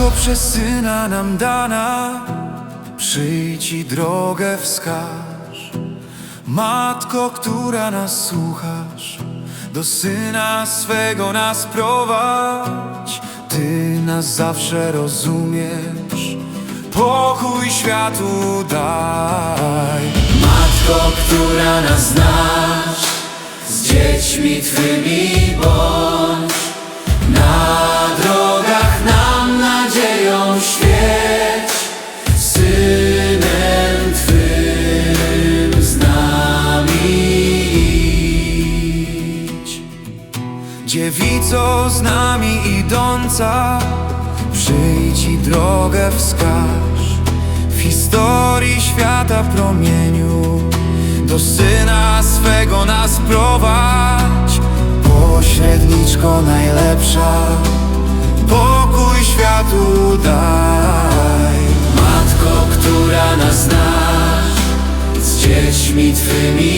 Matko przez syna nam dana, przyjdź i drogę wskaż. Matko, która nas słuchasz, do syna swego nas prowadź. Ty nas zawsze rozumiesz, pokój światu daj. Matko, która nas znasz, z dziećmi Twymi Dziewico z nami idąca, przyjdź i drogę wskaż. W historii świata promieniu, do syna swego nas prowadź. Pośredniczko najlepsza, pokój światu daj. Matko, która nas znasz, z dziećmi Twymi